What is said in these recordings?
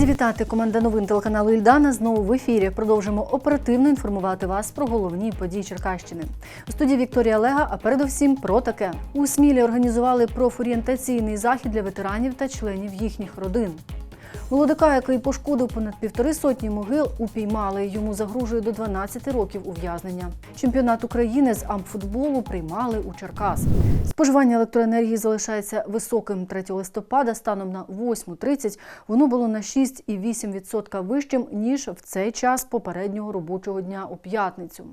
Раді вітати команда новин телеканалу Ільдана. Знову в ефірі. Продовжимо оперативно інформувати вас про головні події Черкащини. У студії Вікторія Лега, а передусім про таке. У Смілі організували профорієнтаційний захід для ветеранів та членів їхніх родин. Молодика, який пошкодив понад півтори сотні могил, упіймали. Йому загрожує до 12 років ув'язнення. Чемпіонат України з амфутболу приймали у Черкас. Споживання електроенергії залишається високим 3 листопада. Станом на 8.30 воно було на 6,8% вищим ніж в цей час попереднього робочого дня у п'ятницю.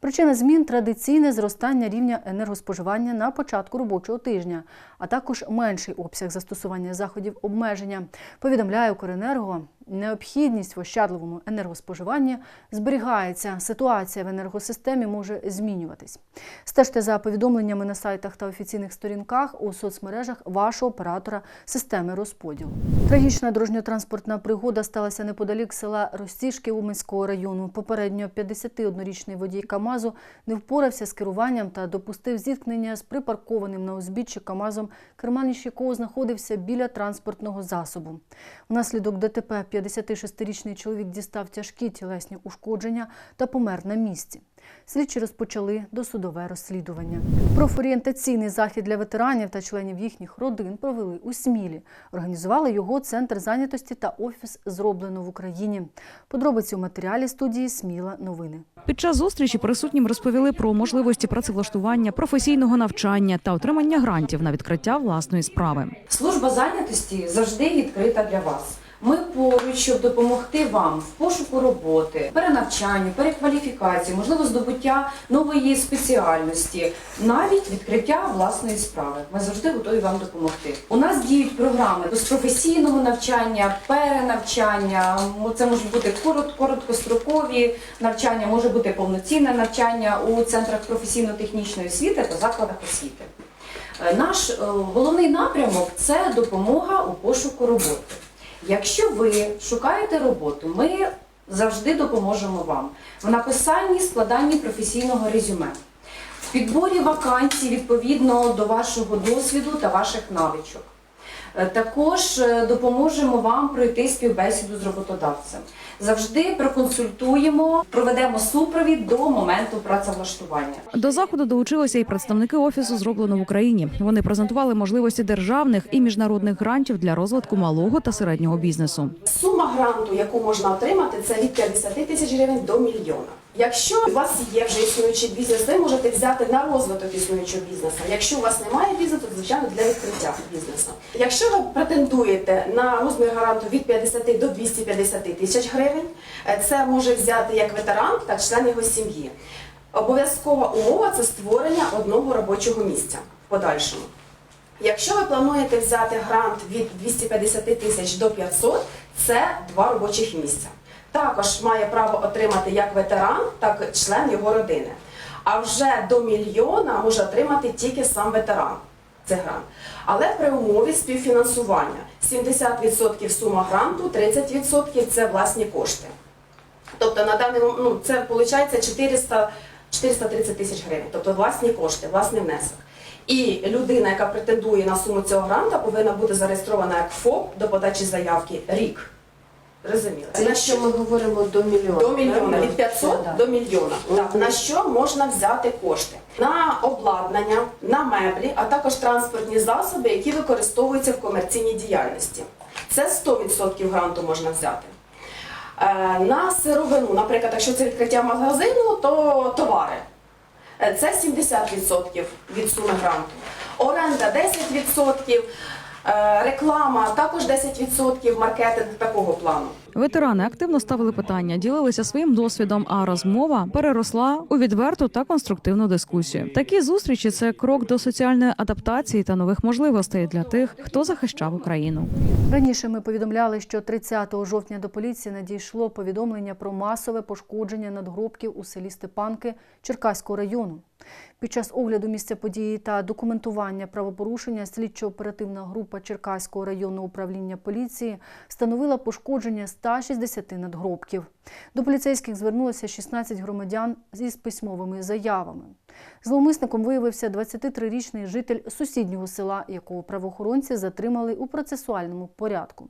Причина змін традиційне зростання рівня енергоспоживання на початку робочого тижня, а також менший обсяг застосування заходів обмеження. Повідомляє Укренерго. Необхідність в ощадливому енергоспоживанні зберігається. Ситуація в енергосистемі може змінюватись. Стежте за повідомленнями на сайтах та офіційних сторінках у соцмережах вашого оператора системи розподілу. Трагічна дорожньо-транспортна пригода сталася неподалік села Ростішки Уманського району. Попередньо 51-річний водій КАМАЗу не впорався з керуванням та допустив зіткнення з припаркованим на узбіччі КАМАЗом, керманич якого знаходився біля транспортного засобу. Внаслідок ДТП 56-річний чоловік дістав тяжкі тілесні ушкодження та помер на місці. Слідчі розпочали досудове розслідування. Профорієнтаційний захід для ветеранів та членів їхніх родин провели у Смілі. Організували його центр зайнятості та офіс зроблено в Україні. Подробиці у матеріалі студії Сміла новини. Під час зустрічі присутнім розповіли про можливості працевлаштування, професійного навчання та отримання грантів на відкриття власної справи. Служба зайнятості завжди відкрита для вас. Ми поруч, щоб допомогти вам в пошуку роботи, перенавчанню, перекваліфікації, можливо, здобуття нової спеціальності, навіть відкриття власної справи. Ми завжди готові вам допомогти. У нас діють програми з професійного навчання, перенавчання. Це можуть бути короткострокові навчання, може бути повноцінне навчання у центрах професійно-технічної освіти та закладах освіти. Е, Наш е, головний напрямок це допомога у пошуку роботи. Якщо ви шукаєте роботу, ми завжди допоможемо вам в написанні, складанні професійного резюме, в підборі вакансій відповідно до вашого досвіду та ваших навичок. Е, Також е, допоможемо вам пройти співбесіду з роботодавцем. Завжди проконсультуємо, проведемо супровід до моменту працевлаштування. До заходу долучилися і представники офісу зроблено в Україні. Вони презентували можливості державних і міжнародних грантів для розвитку малого та середнього бізнесу. Сума гранту, яку можна отримати, це від 50 тисяч гривень до мільйона. Якщо у вас є вже існуючий бізнес, ви можете взяти на розвиток існуючого бізнесу. Якщо у вас немає бізнесу, то звичайно для відкриття бізнесу. Якщо ви претендуєте на розмір гранту від 50 до 250 тисяч гривень, е, це може взяти як ветеран, так член його сім'ї. Обов'язкова умова це створення одного робочого місця в подальшому. Якщо ви плануєте взяти грант від 250 тисяч до 500, це два робочих місця. Також має право отримати як ветеран, так і член його родини. А вже до мільйона може отримати тільки сам ветеран. Це грант. Але при умові співфінансування 70% сума гранту, 30% це власні кошти. Тобто на даний мом- ну, це виходить 400, 430 тисяч гривень, тобто власні кошти, власний внесок. І людина, яка претендує на суму цього гранта, повинна бути зареєстрована як ФОП до подачі заявки рік. Розуміло. Це якщо ми говоримо до мільйона. До мільйона, від 500 Да. до мільйона. Так, на що можна взяти кошти? На обладнання, на меблі, а також транспортні засоби, які використовуються в комерційній діяльності. Це 100% гранту можна взяти. Е, На сировину, наприклад, якщо це відкриття магазину, то товари. Е, Це 70% від суми гранту. Оренда 10%, е, реклама також 10%, маркетинг такого плану. Ветерани активно ставили питання, ділилися своїм досвідом, а розмова переросла у відверту та конструктивну дискусію. Такі зустрічі це крок до соціальної адаптації та нових можливостей для тих, хто захищав Україну. Раніше ми повідомляли, що 30 жовтня до поліції надійшло повідомлення про масове пошкодження надгробків у селі Степанки Черкаського району. Під час огляду місця події та документування правопорушення слідчо-оперативна група Черкаського районного управління поліції встановила пошкодження 160 надгробків. До поліцейських звернулося 16 громадян із письмовими заявами. Зловмисником виявився 23-річний житель сусіднього села, якого правоохоронці затримали у процесуальному порядку.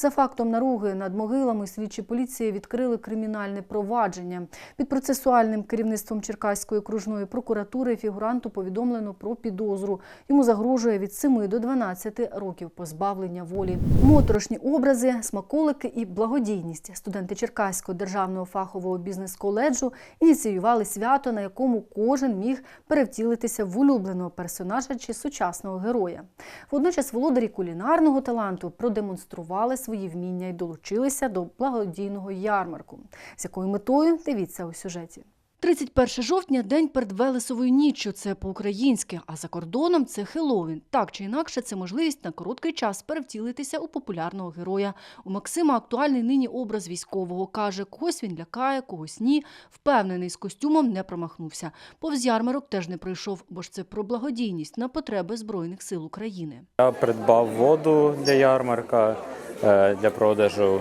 За фактом наруги над могилами слідчі поліції відкрили кримінальне провадження. Під процесуальним керівництвом Черкаської окружної прокуратури фігуранту повідомлено про підозру. Йому загрожує від 7 до 12 років позбавлення волі. Моторошні образи, смаколики і благодійність. Студенти Черкаського державного фахового бізнес-коледжу ініціювали свято, на якому кожен міг перевтілитися в улюбленого персонажа чи сучасного героя. Водночас володарі кулінарного таланту продемонстрували свої вміння і долучилися до благодійного ярмарку. З якою метою дивіться у сюжеті. 31 жовтня день перед Велесовою ніччю. Це по-українськи, а за кордоном це Хеллоуін. Так чи інакше, це можливість на короткий час перевтілитися у популярного героя. У Максима актуальний нині образ військового. Каже, когось він лякає, когось ні. Впевнений, з костюмом не промахнувся. Повз ярмарок теж не пройшов, бо ж це про благодійність на потреби Збройних сил України. Я придбав воду для ярмарка для продажу.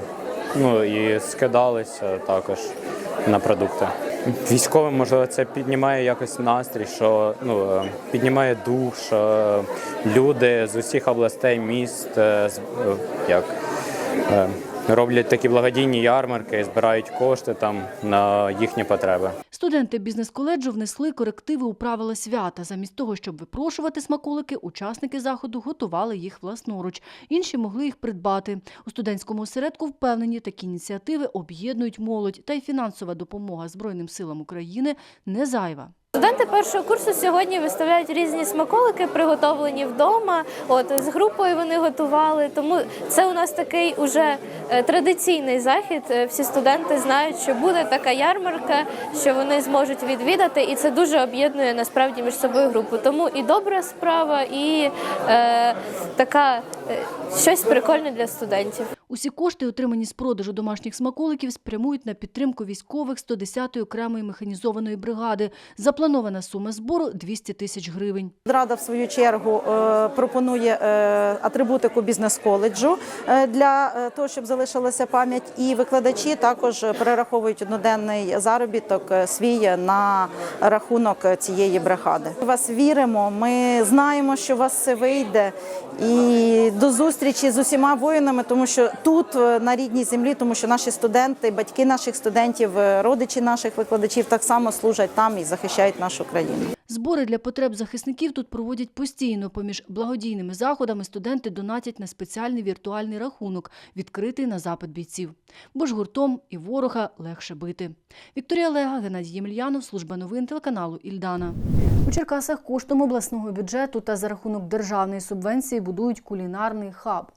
Ну і скидалися також на продукти. Військовим, можливо, це піднімає якось настрій, що ну е, піднімає дух, що е, люди з усіх областей міст е, е, як е, роблять такі благодійні ярмарки, збирають кошти там на їхні потреби. Студенти бізнес-коледжу внесли корективи у правила свята. Замість того, щоб випрошувати смаколики, учасники заходу готували їх власноруч. Інші могли їх придбати. У студентському осередку впевнені, такі ініціативи об'єднують молодь, та й фінансова допомога Збройним силам України не зайва. Студенти першого курсу сьогодні виставляють різні смаколики, приготовлені вдома. От з групою вони готували. Тому це у нас такий уже е, традиційний захід. Е, Всі студенти знають, що буде така ярмарка, що вони зможуть відвідати, і це дуже об'єднує насправді між собою групу. Тому і добра справа, і е, така е, щось прикольне для студентів. Усі кошти, отримані з продажу домашніх смаколиків, спрямують на підтримку військових 110-ї окремої механізованої бригади. Запланована сума збору – 200 тисяч гривень. Рада в свою чергу е, пропонує е, атрибутику бізнес-коледжу е, для того, щоб залишилася пам'ять. І викладачі також перераховують одноденний заробіток свій на рахунок цієї бригади. Ми вас віримо. Ми знаємо, що у вас все вийде. І до зустрічі з усіма воїнами, тому що тут е, на рідній землі, тому що наші студенти, батьки наших студентів, е, родичі наших викладачів так само служать там і захищають нашу країну. Збори для потреб захисників тут проводять постійно. Поміж благодійними заходами студенти донатять на спеціальний віртуальний рахунок, відкритий на запит бійців. Бо ж гуртом і ворога легше бити. Вікторія Лега, Геннадій Ємельянов, служба новин телеканалу Ільдана. У Черкасах коштом обласного бюджету та за рахунок державної субвенції будують кулінарний хаб.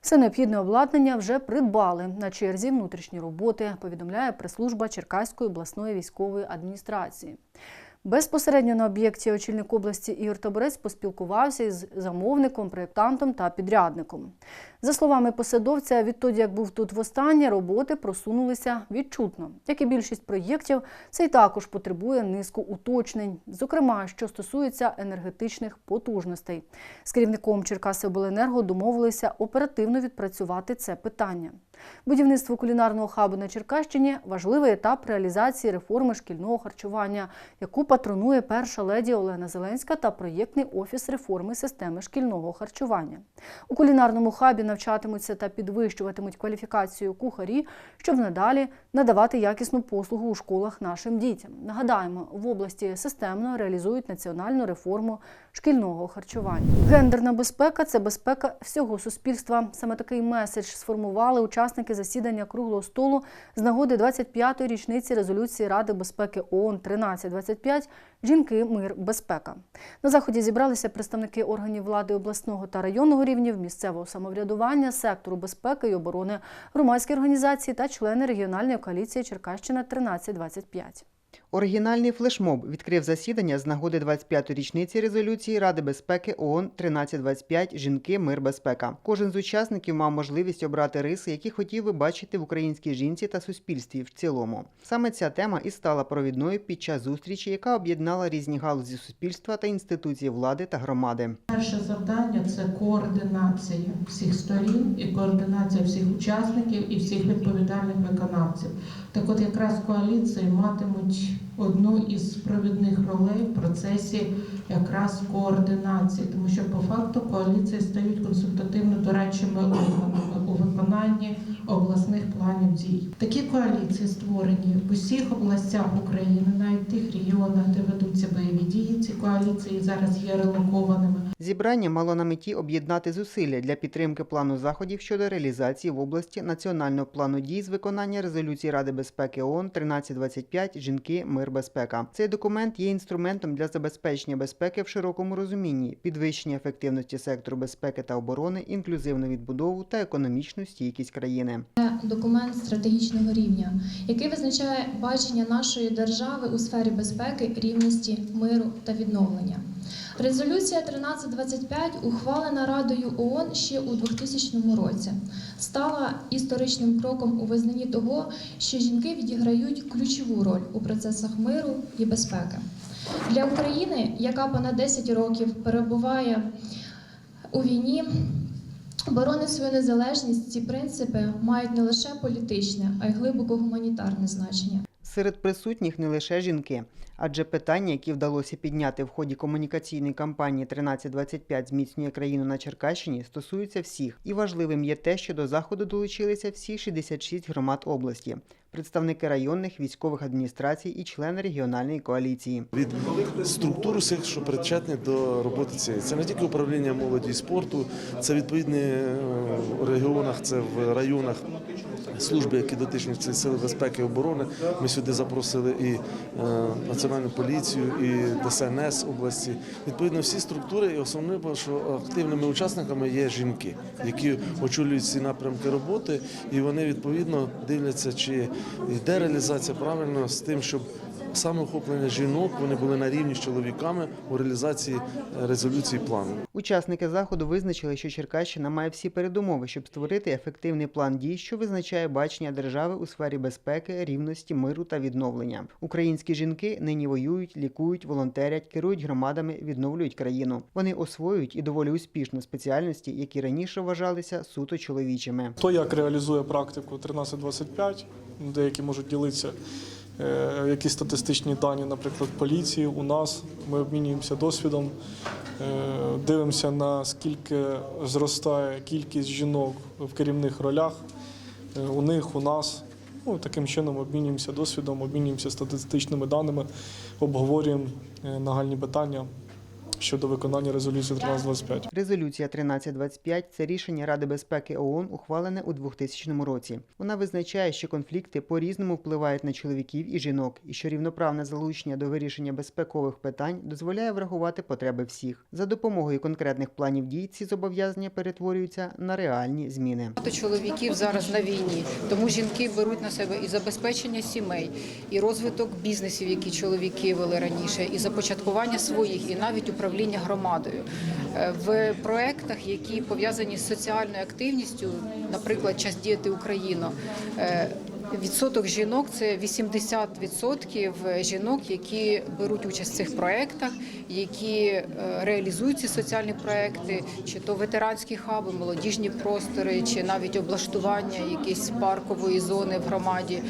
Все необхідне обладнання вже придбали на черзі внутрішні роботи, повідомляє прес-служба Черкаської обласної військової адміністрації. Безпосередньо на об'єкті очільник області Ігор Таборець поспілкувався із замовником, проєктантом та підрядником. За словами посадовця, відтоді, як був тут востаннє, роботи просунулися відчутно. Як і більшість проєктів, цей також потребує низку уточнень, зокрема, що стосується енергетичних потужностей. З керівником Черкасиобленерго домовилися оперативно відпрацювати це питання. Будівництво кулінарного хабу на Черкащині важливий етап реалізації реформи шкільного харчування, яку патронує перша леді Олена Зеленська та проєктний офіс реформи системи шкільного харчування. У кулінарному хабі навчатимуться та підвищуватимуть кваліфікацію кухарі, щоб надалі надавати якісну послугу у школах нашим дітям. Нагадаємо, в області системно реалізують національну реформу шкільного харчування. Гендерна безпека це безпека всього суспільства. Саме такий меседж сформували учасники засідання круглого столу з нагоди 25-ї річниці резолюції Ради безпеки ООН 1325 Жінки, мир, безпека. На заході зібралися представники органів влади обласного та районного рівнів, місцевого самоврядування, сектору безпеки і оборони, громадські організації та члени регіональної коаліції Черкащина 1325. Оригінальний флешмоб відкрив засідання з нагоди 25-ї річниці резолюції Ради безпеки ООН 1325 Жінки, мир, безпека. Кожен з учасників мав можливість обрати риси, які хотів би бачити в українській жінці та суспільстві в цілому. Саме ця тема і стала провідною під час зустрічі, яка об'єднала різні галузі суспільства та інституції влади та громади. Перше завдання це координація всіх сторін і координація всіх учасників і всіх відповідальних виконавців. Так от якраз коаліції матимуть одну із провідних ролей в процесі якраз координації, тому що по факту коаліції стають консультативно дорадчими органами у виконанні обласних планів дій. Такі коаліції створені в усіх областях України, навіть тих регіонах, де ведуться бойові дії. Ці коаліції зараз є релокованими. Зібрання мало на меті об'єднати зусилля для підтримки плану заходів щодо реалізації в області національного плану дій з виконання резолюції Ради безпеки ООН 1325 Жінки, мир, безпека. Цей документ є інструментом для забезпечення безпеки в широкому розумінні, підвищення ефективності сектору безпеки та оборони, інклюзивну відбудову та економічну стійкість країни. документ стратегічного рівня, який визначає бачення нашої держави у сфері безпеки, рівності, миру та відновлення. Резолюція 1325, ухвалена Радою ООН ще у 2000 році, стала історичним кроком у визнанні того, що жінки відіграють ключову роль у процесах миру і безпеки. Для України, яка понад 10 років перебуває у війні, Оборони свою незалежність ці принципи мають не лише політичне, а й глибоко гуманітарне значення. Серед присутніх не лише жінки, адже питання, які вдалося підняти в ході комунікаційної кампанії 1325 зміцнює країну на Черкащині, стосуються всіх. І важливим є те, що до заходу долучилися всі 66 громад області, представники районних військових адміністрацій і члени регіональної коаліції. від структур усіх, що причетні до роботи цієї. Це не тільки управління молоді і спорту, це відповідні е, в регіонах, це в районах. Служби, які дотичні це сили безпеки і оборони. Ми сюди запросили і е, національну поліцію, і ДСНС області. Відповідно, всі структури, і основне, що активними учасниками є жінки, які очолюють ці напрямки роботи, і вони відповідно дивляться, чи йде реалізація правильно з тим, щоб саме охоплення жінок вони були на рівні з чоловіками у реалізації е, резолюції плану. Учасники заходу визначили, що Черкащина має всі передумови, щоб створити ефективний план дій, що визначає бачення держави у сфері безпеки, рівності, миру та відновлення. Українські жінки нині воюють, лікують, волонтерять, керують громадами, відновлюють країну. Вони освоюють і доволі успішно спеціальності, які раніше вважалися суто чоловічими. Хто як реалізує практику 1325, деякі можуть ділитися якісь статистичні дані, наприклад, поліції у нас. Ми обмінюємося досвідом, е, дивимося наскільки зростає кількість жінок в керівних ролях е, у них, у нас. Ну, таким чином обмінюємося досвідом, обмінюємося статистичними даними, обговорюємо е, нагальні питання щодо виконання резолюції 1325. Резолюція 1325 – це рішення Ради безпеки ООН, ухвалене у 2000 році. Вона визначає, що конфлікти по-різному впливають на чоловіків і жінок, і що рівноправне залучення до вирішення безпекових питань дозволяє врахувати потреби всіх. За допомогою конкретних планів дій ці зобов'язання перетворюються на реальні зміни. Багато чоловіків зараз на війні, тому жінки беруть на себе і забезпечення сімей, і розвиток бізнесів, які чоловіки вели раніше, і започаткування своїх, і навіть управління громадою. Е, В проектах, які пов'язані з соціальною активністю, наприклад, час діяти Україну. е, Відсоток жінок це 80% жінок, які беруть участь в цих проектах, які е, реалізують ці соціальні проекти, чи то ветеранські хаби, молодіжні простори, чи навіть облаштування якоїсь паркової зони в громаді.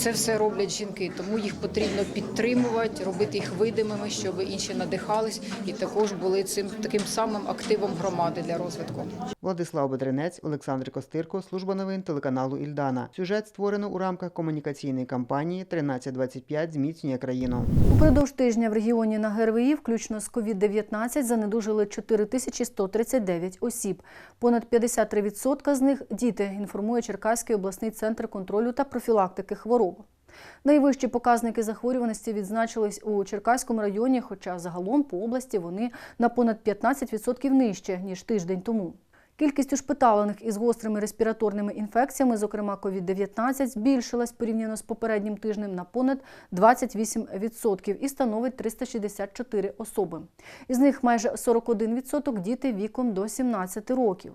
Це все роблять жінки, тому їх потрібно підтримувати, робити їх видимими, щоб інші надихались і також були цим таким самим активом громади для розвитку. Владислав Бедренець, Олександр Костирко, служба новин телеканалу Ільдана. Сюжет створено у рамках комунікаційної кампанії 1325 зміцнює країну. Упродовж тижня в регіоні на ГРВІ, включно з COVID-19, занедужили 4139 осіб. Понад 53% з них – діти, інформує Черкаський обласний центр контролю та профілактики хвороб. Найвищі показники захворюваності відзначились у Черкаському районі, хоча загалом по області вони на понад 15% нижче, ніж тиждень тому. Кількість ушпиталених із гострими респіраторними інфекціями, зокрема COVID-19, збільшилась порівняно з попереднім тижнем на понад 28% і становить 364 особи. Із них майже 41% – діти віком до 17 років.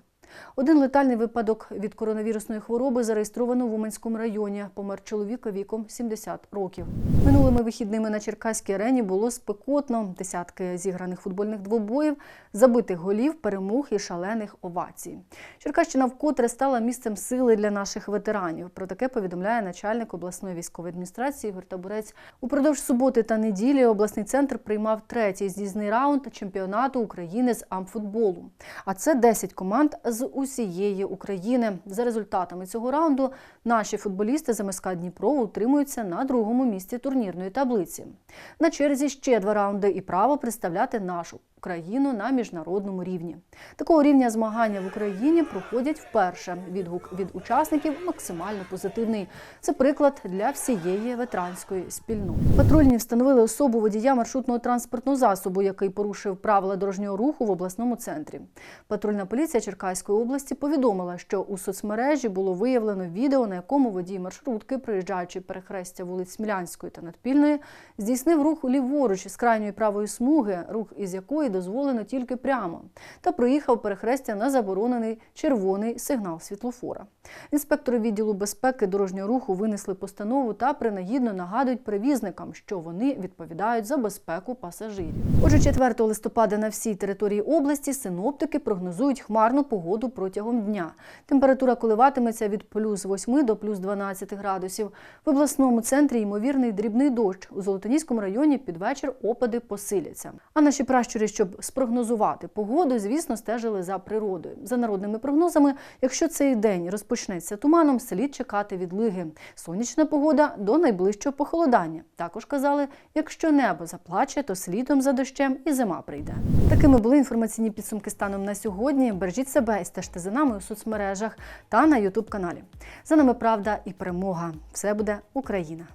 Один летальний випадок від коронавірусної хвороби зареєстровано в Уманському районі. Помер чоловіка віком 70 років. Минулими вихідними на Черкаській арені було спекотно. Десятки зіграних футбольних двобоїв, забитих голів, перемог і шалених овацій. Черкащина вкотре стала місцем сили для наших ветеранів. Про таке повідомляє начальник обласної військової адміністрації Ігор Табурець. Упродовж суботи та неділі обласний центр приймав третій з'їзний раунд чемпіонату України з амфутболу. А це 10 команд з з усієї України. За результатами цього раунду наші футболісти з МСК Дніпро утримуються на другому місці турнірної таблиці. На черзі ще два раунди і право представляти нашу Україну на міжнародному рівні. Такого рівня змагання в Україні проходять вперше. Відгук від учасників максимально позитивний. Це приклад для всієї ветеранської спільноти. Патрульні встановили особу водія маршрутного транспортного засобу, який порушив правила дорожнього руху в обласному центрі. Патрульна поліція Черкаської області повідомила, що у соцмережі було виявлено відео, на якому водій маршрутки, проїжджаючи перехрестя вулиць Смілянської та Надпільної, здійснив рух ліворуч з крайньої правої смуги, рух із якої дозволено тільки прямо, та проїхав перехрестя на заборонений червоний сигнал світлофора. Інспектори відділу безпеки дорожнього руху винесли постанову та принагідно нагадують перевізникам, що вони відповідають за безпеку пасажирів. Отже, 4 листопада на всій території області синоптики прогнозують хмарну погоду протягом дня. Температура коливатиметься від плюс 8 до плюс 12 градусів. В обласному центрі ймовірний дрібний дощ. У Золотоніському районі під вечір опади посиляться. А наші пращури, щоб спрогнозувати погоду, звісно, стежили за природою. За народними прогнозами, якщо цей день розпочнеться туманом, слід чекати відлиги. Сонячна погода до найближчого похолодання. Також казали, якщо небо заплаче, то слідом за дощем і зима прийде. Такими були інформаційні підсумки станом на сьогодні. Бережіть себе і стежте за нами у соцмережах та на Ютуб каналі. За нами правда і перемога. Все буде Україна.